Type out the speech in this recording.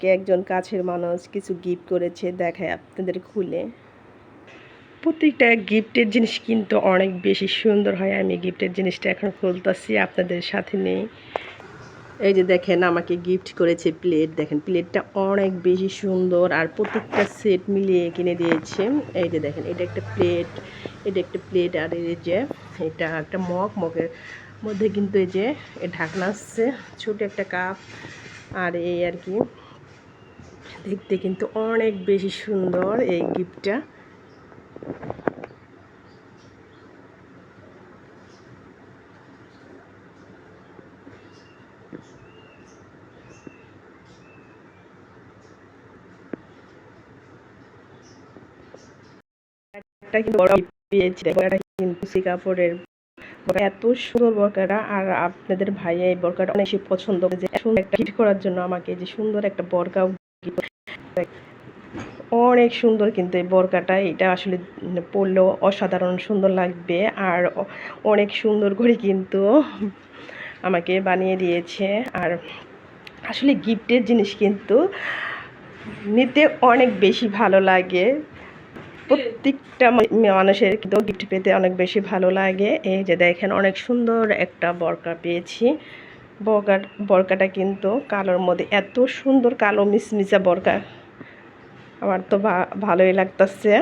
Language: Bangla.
কে একজন কাছের মানুষ কিছু গিফট করেছে দেখায় আপনাদের খুলে। প্রত্যেকটা গিফটের জিনিস কিন্তু অনেক বেশি সুন্দর হয়। আমি গিফটের জিনিসটা এখন খুলতেছি আপনাদের সাথে নেই। এই যে দেখেন আমাকে গিফট করেছে প্লেট দেখেন প্লেটটা অনেক বেশি সুন্দর আর প্রত্যেকটা সেট মিলিয়ে কিনে দিয়েছে। এই যে দেখেন এটা একটা প্লেট এটা একটা প্লেট আর এই যে এটা একটা মগ। মগের মধ্যে কিন্তু এই যে এ ঢাকনা আসছে ছোট একটা কাপ আর এই আর কি। দেখতে কিন্তু অনেক বেশি সুন্দর এই গিফটটা। কিন্তু এত সুন্দর আর আপনাদের ভাইয়া এই বরকাটা অনেক পছন্দ করে যে একটা করার জন্য আমাকে যে সুন্দর একটা বরকা অনেক সুন্দর কিন্তু এই বরকাটা। এটা আসলে পরলেও অসাধারণ সুন্দর লাগবে আর অনেক সুন্দর করে কিন্তু আমাকে বানিয়ে দিয়েছে। আর আসলে গিফটের জিনিস কিন্তু নিতে অনেক বেশি ভালো লাগে। প্রত্যেকটা মানুষের কিন্তু গিফট পেতে অনেক বেশি ভালো লাগে। এই যে দেখেন অনেক সুন্দর একটা বরকা পেয়েছি। বরকা বরকাটা কিন্তু কালোর মধ্যে। এত সুন্দর কালো মিসমিসা বরকা। আমার তো ভালোই লাগতেছে।